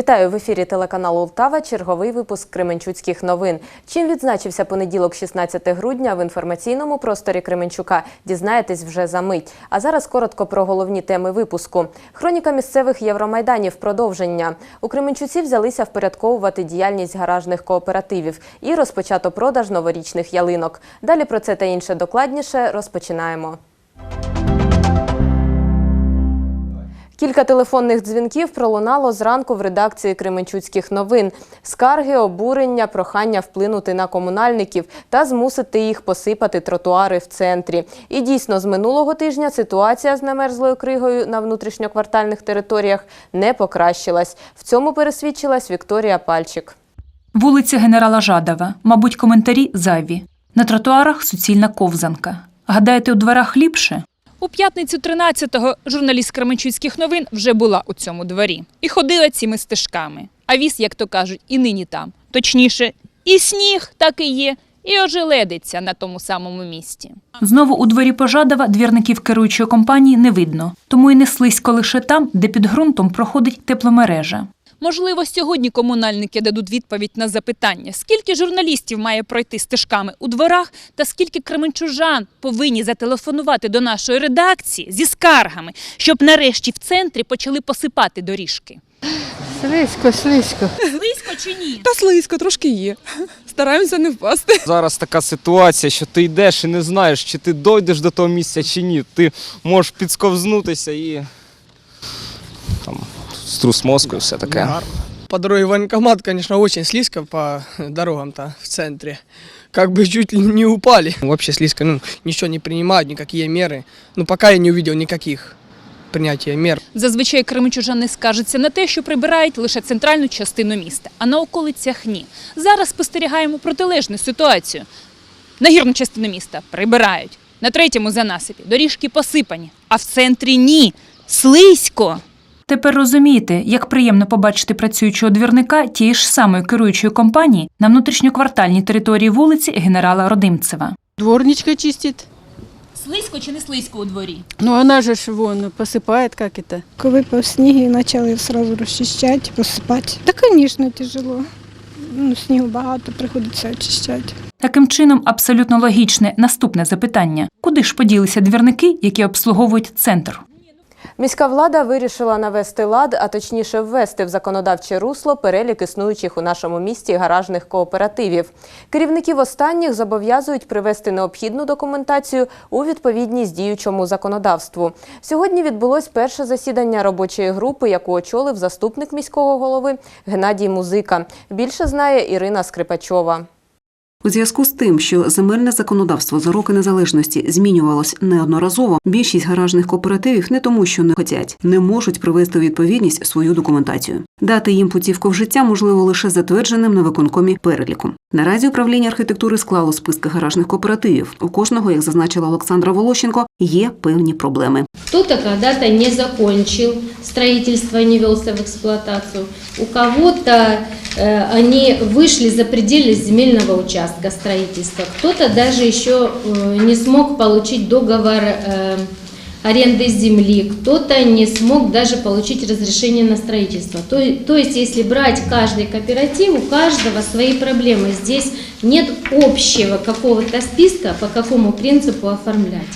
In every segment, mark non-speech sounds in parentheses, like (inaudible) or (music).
Вітаю в ефірі телеканалу Ултава. Черговий випуск Кременчуцьких новин. Чим відзначився понеділок, 16 грудня, в інформаційному просторі Кременчука дізнаєтесь вже за мить. А зараз коротко про головні теми випуску. Хроніка місцевих євромайданів. Продовження у Кременчуці взялися впорядковувати діяльність гаражних кооперативів і розпочато продаж новорічних ялинок. Далі про це та інше докладніше розпочинаємо. Кілька телефонних дзвінків пролунало зранку в редакції Кременчуцьких новин. Скарги, обурення, прохання вплинути на комунальників та змусити їх посипати тротуари в центрі. І дійсно, з минулого тижня ситуація з намерзлою кригою на внутрішньоквартальних територіях не покращилась. В цьому пересвідчилась Вікторія Пальчик. Вулиця генерала Жадова. Мабуть, коментарі зайві. На тротуарах суцільна ковзанка. Гадаєте, у дворах ліпше? У п'ятницю 13-го журналіст Кременчуцьких новин вже була у цьому дворі і ходила цими стежками. А віз, як то кажуть, і нині там. Точніше, і сніг так і є, і ожеледиться на тому самому місці. Знову у дворі Пожадова двірників керуючої компанії не видно, тому і не слизько лише там, де під ґрунтом проходить тепломережа. Можливо, сьогодні комунальники дадуть відповідь на запитання, скільки журналістів має пройти стежками у дворах, та скільки кременчужан повинні зателефонувати до нашої редакції зі скаргами, щоб нарешті в центрі почали посипати доріжки. Слизько, слизько. Близько чи ні? Та слизько, трошки є. (laughs) Стараємося не впасти. Зараз така ситуація, що ти йдеш і не знаєш, чи ти дойдеш до того місця, чи ні. Ти можеш підсковзнутися і там струс мозку і все таке. По дороге в военкомат, конечно, очень слизко по дорогам-то в центре. Как бы чуть ли не упали. Вообще слизко, ну, ничего не принимают, никакие меры. Ну, пока я не увидел никаких принятия мер. Зазвичай кременчужани скаржаться на те, що прибирають лише центральну частину міста, а на околицях ні. Зараз спостерігаємо протилежну ситуацію. На гірну частину міста прибирають, на третьому занасипі доріжки посипані, а в центрі ні. Слизько. Тепер розумієте, як приємно побачити працюючого двірника тієї ж самої керуючої компанії на внутрішньоквартальній території вулиці генерала Родимцева. Дворничка чистит. Слизько чи не слизько у дворі? Ну она же ж вон посыпает, как это. Коли по сніги почали сразу розчищати, посипати. Та, звісно, тяжело. Ну, снігу багато, приходиться очищати. Таким чином, абсолютно логічне наступне запитання: куди ж поділися двірники, які обслуговують центр? Міська влада вирішила навести лад, а точніше ввести в законодавче русло перелік існуючих у нашому місті гаражних кооперативів. Керівників останніх зобов'язують привести необхідну документацію у відповідність діючому законодавству. Сьогодні відбулось перше засідання робочої групи, яку очолив заступник міського голови Геннадій Музика. Більше знає Ірина Скрипачова. У зв'язку з тим, що земельне законодавство за роки незалежності змінювалось неодноразово, більшість гаражних кооперативів не тому, що не хотять, не можуть привести у відповідність свою документацію. Дати їм путівку в життя можливо лише затвердженим на виконкомі переліком. Наразі управління архітектури склало списки гаражних кооперативів. У кожного, як зазначила Олександра Волощенко, є певні проблеми. Кто-то когда-то не закончил строительство, не велся в эксплуатацию. У кого-то э, они вышли за пределы земельного участка Строительства. Кто-то даже еще э, не смог получить договор э, аренды земли. Кто-то не смог даже получить разрешение на строительство. То, то есть, если брать каждый кооператив, у каждого свои проблемы. Здесь нет общего какого-то списка, по какому принципу оформлять.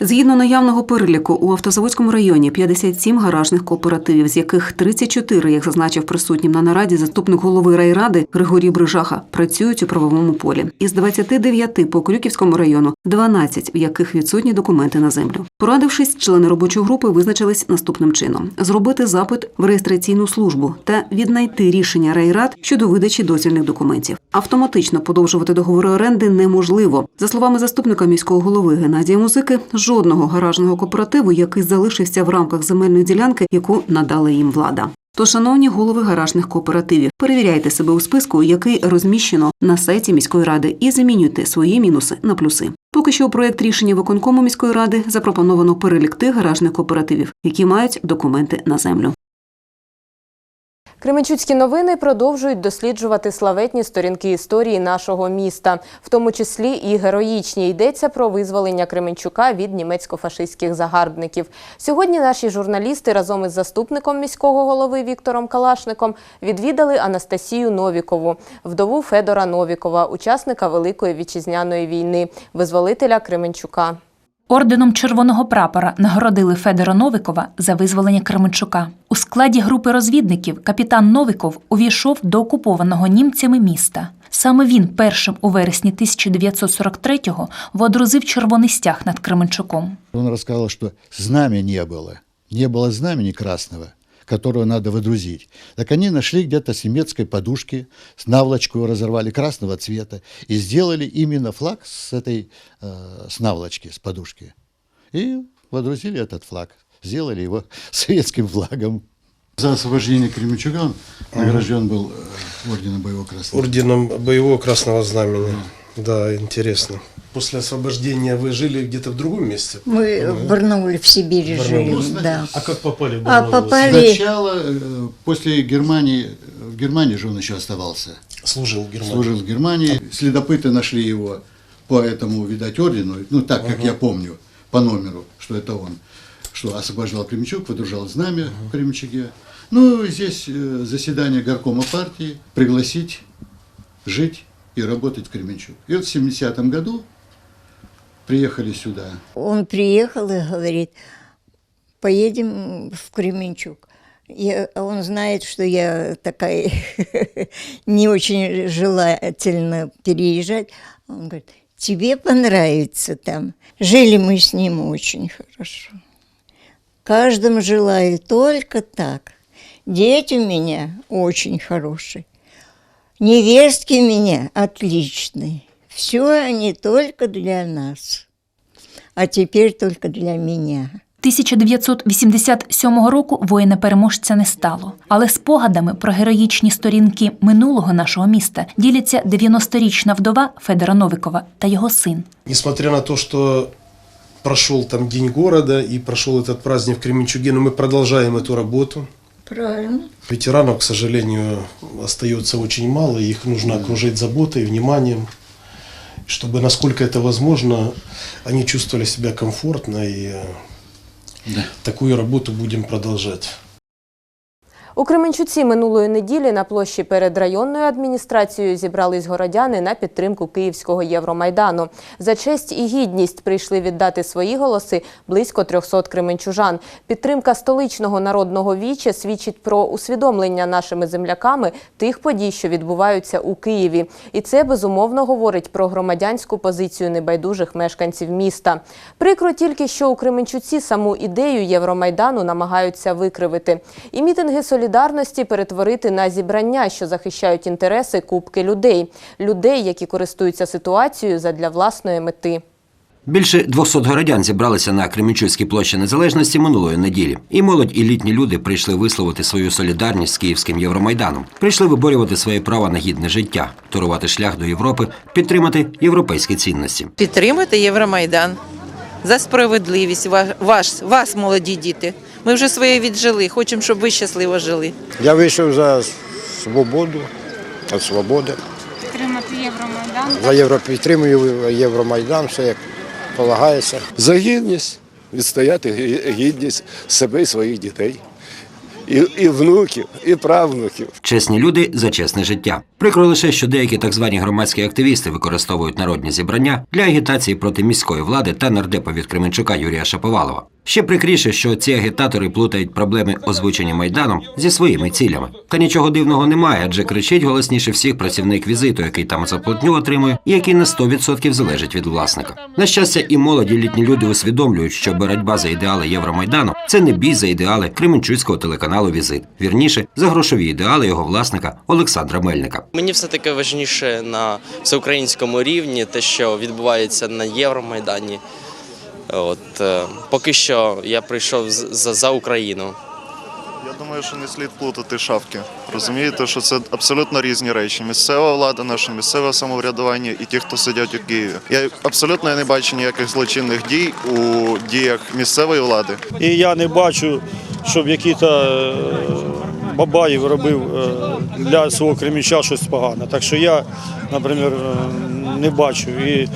Згідно наявного переліку, у автозаводському районі 57 гаражних кооперативів, з яких 34, як зазначив присутнім на нараді заступник голови райради Григорій Брижаха, працюють у правовому полі. Із 29 по Крюківському району 12, в яких відсутні документи на землю. Порадившись, члени робочої групи визначились наступним чином: зробити запит в реєстраційну службу та віднайти рішення райрад щодо видачі дозвільних документів. Автоматично подовжувати договори оренди неможливо. За словами заступника міського голови Геннадія Музики, жодного гаражного кооперативу, який залишився в рамках земельної ділянки, яку надала їм влада. То, шановні голови гаражних кооперативів, перевіряйте себе у списку, який розміщено на сайті міської ради, і замінюйте свої мінуси на плюси. Поки що у проєкт рішення виконкому міської ради запропоновано перелік тих гаражних кооперативів, які мають документи на землю. Кременчуцькі новини продовжують досліджувати славетні сторінки історії нашого міста, в тому числі і героїчні. Йдеться про визволення Кременчука від німецько-фашистських загарбників. Сьогодні наші журналісти разом із заступником міського голови Віктором Калашником відвідали Анастасію Новікову, вдову Федора Новікова, учасника Великої вітчизняної війни, визволителя Кременчука. Орденом Червоного прапора нагородили Федора Новикова за визволення Кременчука. У складі групи розвідників капітан Новиков увійшов до окупованого німцями міста. Саме він першим у вересні 1943-го водрузив червоний стяг над Кременчуком. Він розказав, що знамя не було. Не було знамені красного, которое надо выдрузить. Так они нашли где-то с немецкой подушки, с наволочку разорвали красного цвета и сделали именно флаг с этой э, с наволочки, с подушки. И водрузили этот флаг. Сделали его (laughs) советским флагом. За освобождение Кременчуга он награжден был э, орденом Боевого Красного. Орденом Боевого Красного Знамени. Да, интересно. После освобождения вы жили где-то в другом месте? Мы в Барнауле, в Сибири Барнаул. жили, да. А как попали в А Барнаул? попали- Сначала, э, после Германии, в Германии же он еще оставался. Служил в Германии. служил в Германии. Следопыты нашли его по этому, видать, ордену, ну так, как я помню, по номеру, что это он, что освобождал Кременчук, выдружал знамя в Кременчуге. Ну, здесь э, заседание горкома партии пригласить жить и работать в Кременчуг. И вот в 70-м году приехали сюда. Он приехал и говорит, поедем в Кременчуг. Я- он знает, что я такая (laughs) не очень желательно переезжать. Он говорит, тебе понравится там. Жили мы с ним очень хорошо. Каждому желаю только так. Дети у меня очень хорошие. Невестки у меня отличные. Все они только для нас. А теперь только для меня. 1987 року воїна-переможця не стало, але спогадами про героїчні сторінки минулого нашого міста діляться 90-річна вдова Федора Новикова та його син. Несмотря на то, что прошел там День города и прошел этот праздник в Кременчуге, но мы продолжаем эту работу. Правильно. Ветеранов, к сожалению, остается очень мало, и их нужно окружить заботой, вниманием, чтобы, насколько это возможно, они чувствовали себя комфортно, и э, такую работу будем продолжать. У Кременчуці минулої неділі на площі перед районною адміністрацією зібрались городяни на підтримку Київського Євромайдану. За честь і гідність прийшли віддати свої голоси близько 300 кременчужан. Підтримка столичного народного віча свідчить про усвідомлення нашими земляками тих подій, що відбуваються у Києві. І це безумовно говорить про громадянську позицію небайдужих мешканців міста. Прикро тільки, що у Кременчуці саму ідею Євромайдану намагаються викривити. І мітинги солідарності перетворити на зібрання, що захищають інтереси купки людей, людей, які користуються ситуацією задля власної мети. Більше 200 городян зібралися на Кременчуцькій площі Незалежності минулої неділі. І молодь, і літні люди прийшли висловити свою солідарність з київським Євромайданом. Прийшли виборювати своє право на гідне життя, турувати шлях до Європи, підтримати європейські цінності. Підтримати Євромайдан за справедливість. Ваш, вас, молоді діти. Ми вже своє віджили. Хочемо, щоб ви щасливо жили. Я вийшов за свободу, від свободи. Підтримати Євромайдан. За євро підтримую Євромайдан, все як полагається. За гідність відстояти гідність себе і своїх дітей, і, і внуків, і правнуків. Чесні люди за чесне життя. Прикро лише, що деякі так звані громадські активісти використовують народні зібрання для агітації проти міської влади та нардепа від Кременчука Юрія Шаповалова. Ще прикріше, що ці агітатори плутають проблеми, озвучені майданом, зі своїми цілями. Та нічого дивного немає, адже кричить голосніше всіх працівник візиту, який там заплатню отримує, і який на 100% залежить від власника. На щастя, і молоді літні люди усвідомлюють, що боротьба за ідеали Євромайдану це не бій за ідеали Кременчуцького телеканалу Візит. Вірніше за грошові ідеали його власника Олександра Мельника. Мені все таки важніше на всеукраїнському рівні те, що відбувається на Євромайдані. От е, поки що я прийшов за, за Україну. Я думаю, що не слід плутати шапки. Розумієте, що це абсолютно різні речі. Місцева влада, наше місцеве самоврядування і ті, хто сидять у Києві. Я абсолютно не бачу ніяких злочинних дій у діях місцевої влади. І я не бачу, щоб якісь е, Бабаєв робив е, для свого Креміча щось погане. Так що я, наприклад, е, не бачу. І,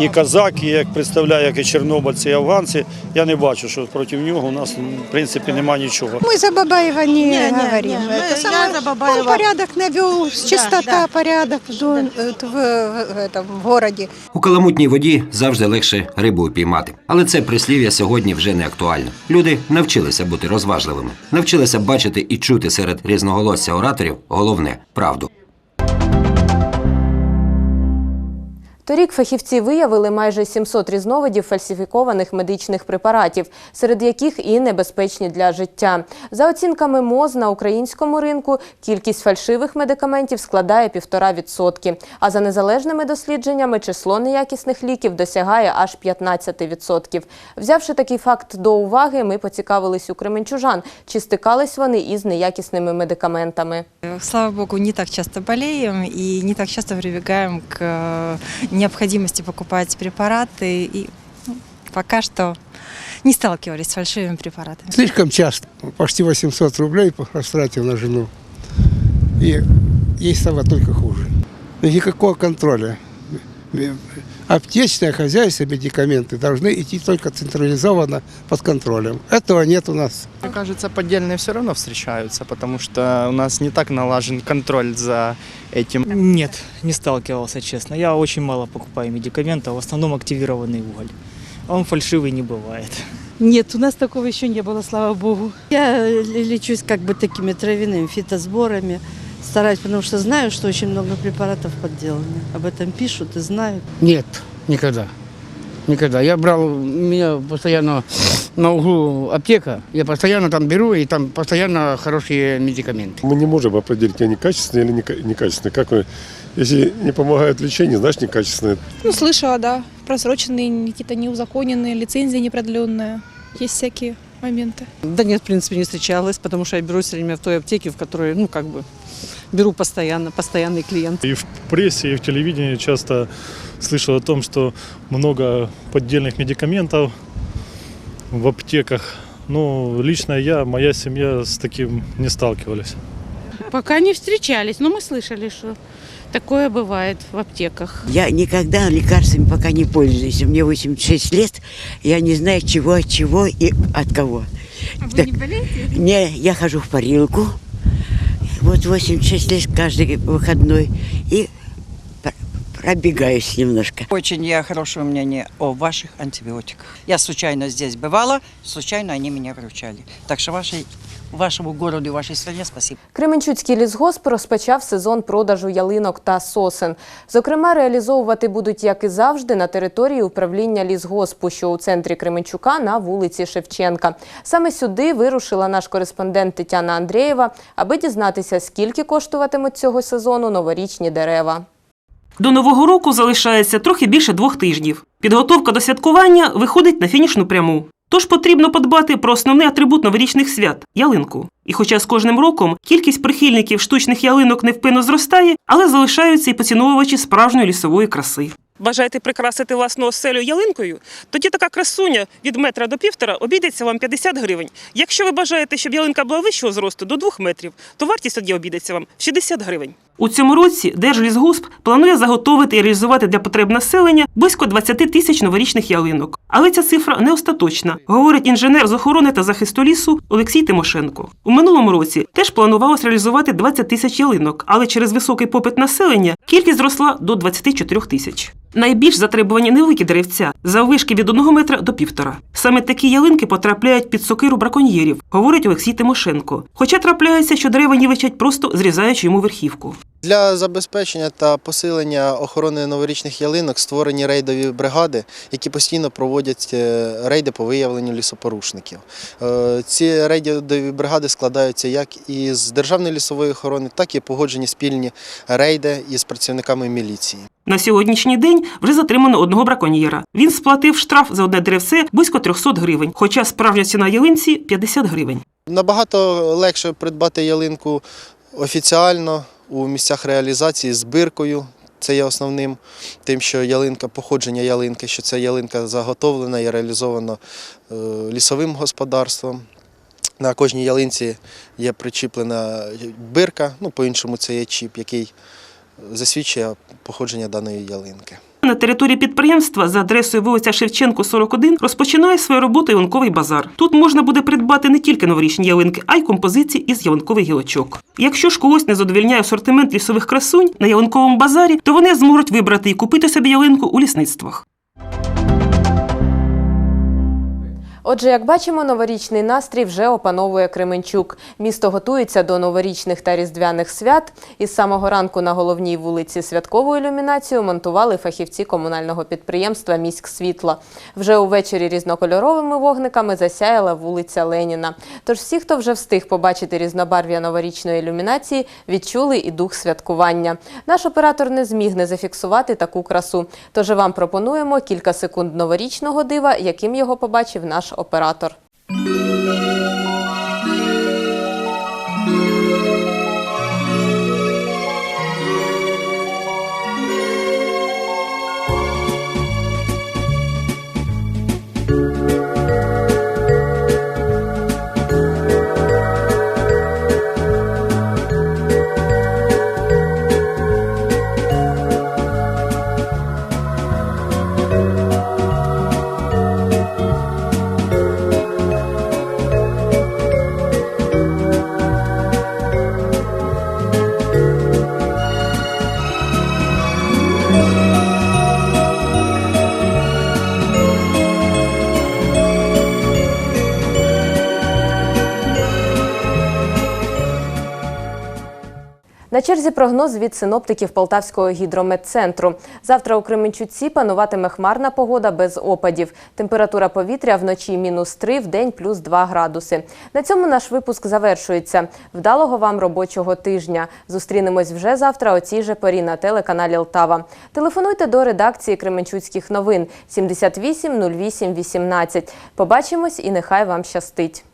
і казаки, як представляю, як і чорнобильці, і афганці, я не бачу, що проти нього у нас в принципі немає нічого. Мы за Бабаева не, Не, не, говорим. не, мы- Это я самое- за Бабаева. Он порядок навел, чистота, да. порядок в, дом- в, в- в этом, в городе. У каламутній воді завжди легше рибу упіймати. Але це прислів'я сьогодні вже не актуальне. Люди навчилися бути розважливими, навчилися бачити і чути серед різноголосся ораторів головне правду. Торік фахівці виявили майже 700 різновидів фальсифікованих медичних препаратів, серед яких і небезпечні для життя. За оцінками МОЗ на українському ринку кількість фальшивих медикаментів складає 1,5%, а за незалежними дослідженнями число неякісних ліків досягає аж 15%. Взявши такий факт до уваги, ми поцікавились у кременчужан, чи стикались вони із неякісними медикаментами. Слава богу, не так часто болеем и не так часто прибегаем к необходимости покупать препараты. И ну, пока что не сталкивались с фальшивыми препаратами. Слишком часто. Почти 800 рублей растратил на жену. И ей стало только хуже. Никакого контроля. Аптечное хозяйство, медикаменты должны идти только централизованно под контролем. Этого нет у нас. Мне кажется, поддельные все равно встречаются, потому что у нас не так налажен контроль за этим. Нет, не сталкивался, честно. Я очень мало покупаю медикаментов, в основном активированный уголь. Он фальшивый не бывает. Нет, у нас такого еще не было, слава богу. Я лечусь как бы такими травяными фитосборами. Стараюсь, потому что знаю, что очень много препаратов подделаны. Об этом пишут и знают. Нет, никогда. Никогда. Я брал, у меня постоянно на углу аптека, я постоянно там беру, и там постоянно хорошие медикаменты. Мы не можем определить, они качественные или нека- некачественные. Как вы, если не помогает лечение, значит некачественные. Ну, слышала, да. Просроченные, какие-то неузаконенные, лицензии непродленные. Есть всякие моменты. Да нет, в принципе, не встречалась, потому что я беру все время в той аптеке, в которой, ну, как бы, беру постоянно, постоянный клиент. И в прессе, и в телевидении часто слышал о том, что много поддельных медикаментов в аптеках. Ну, лично я, моя семья с таким не сталкивались. Пока не встречались, но мы слышали, что такое бывает в аптеках. Я никогда лекарствами пока не пользуюсь. Мне 86 лет, я не знаю чего от чего и от кого. Вы не болеете? Не, я хожу в парилку. Вот 86 лет каждый выходной. И пр- пробегаюсь немножко. Очень я хорошего мнения о ваших антибиотиках. Я случайно здесь бывала, случайно они меня выручали. Так что вашей, вашему городу и вашей стране спасибо. Кременчуцький лісгосп розпочав сезон продажу ялинок та сосен. Зокрема, реалізовувати будуть, як і завжди, на території управління лісгоспу, що у центрі Кременчука на вулиці Шевченка. Саме сюди вирушила наш кореспондент Тетяна Андрієва, аби дізнатися, скільки коштуватимуть цього сезону новорічні дерева. До нового року залишається трохи більше двох тижнів. Підготовка до святкування виходить на фінішну пряму. Тож потрібно подбати про основний атрибут новорічних свят ялинку. І хоча з кожним роком кількість прихильників штучних ялинок невпинно зростає, але залишаються і поціновувачі справжньої лісової краси. Бажаєте прикрасити власну оселю ялинкою? Тоді така красуня від метра до півтора обійдеться вам 50 гривень. Якщо ви бажаєте, щоб ялинка була вищого зросту до 2 метрів, то вартість тоді обійдеться вам 60 гривень. У цьому році Держлісгосп планує заготовити і реалізувати для потреб населення близько 20 тисяч новорічних ялинок. Але ця цифра не остаточна, говорить інженер з охорони та захисту лісу Олексій Тимошенко. У минулому році теж планувалось реалізувати 20 тисяч ялинок, але через високий попит населення кількість зросла до 24 тисяч. Найбільш затребувані невеликі деревця заввишки від 1 метра до півтора. Саме такі ялинки потрапляють під сокиру браконьєрів, говорить Олексій Тимошенко. Хоча трапляється, що дерева нівечать просто зрізаючи йому верхівку. Для забезпечення та посилення охорони новорічних ялинок створені рейдові бригади, які постійно проводять е, рейди по виявленню лісопорушників. Е, Ці рейдові бригади складаються як із Державної лісової охорони, так і погоджені спільні рейди із працівниками міліції. На сьогоднішній день вже затримано одного браконьєра. Він сплатив штраф за одне деревце близько 300 гривень, хоча справжня ціна ялинці 50 гривень. Набагато легше придбати ялинку офіціально у місцях реалізації з биркою. Це є основним тим, що ялинка, походження ялинки, що ця ялинка заготовлена і реалізована е, лісовим господарством. На кожній ялинці є причіплена бирка, ну по-іншому це є чіп, який засвідчує походження даної ялинки. На території підприємства за адресою вулиця Шевченко, 41 розпочинає свою роботу ялинковий базар. Тут можна буде придбати не тільки новорічні ялинки, а й композиції із ялинкових гілочок. Якщо ж когось не задовільняє асортимент лісових красунь на ялинковому базарі, то вони зможуть вибрати і купити собі ялинку у лісництвах. Отже, як бачимо, новорічний настрій вже опановує Кременчук. Місто готується до новорічних та різдвяних свят. Із самого ранку на головній вулиці святкову ілюмінацію монтували фахівці комунального підприємства Міськ світло. Вже увечері різнокольоровими вогниками засяяла вулиця Леніна. Тож всі, хто вже встиг побачити різнобарв'я новорічної ілюмінації, відчули і дух святкування. Наш оператор не зміг не зафіксувати таку красу. Тож вам пропонуємо кілька секунд новорічного дива, яким його побачив наш оператор. Черзі прогноз від синоптиків Полтавського гідрометцентру. Завтра у Кременчуці пануватиме хмарна погода без опадів. Температура повітря вночі мінус 3, в день плюс 2 градуси. На цьому наш випуск завершується. Вдалого вам робочого тижня. Зустрінемось вже завтра о цій же порі на телеканалі Лтава. Телефонуйте до редакції Кременчуцьких новин 78 08 18. Побачимось і нехай вам щастить.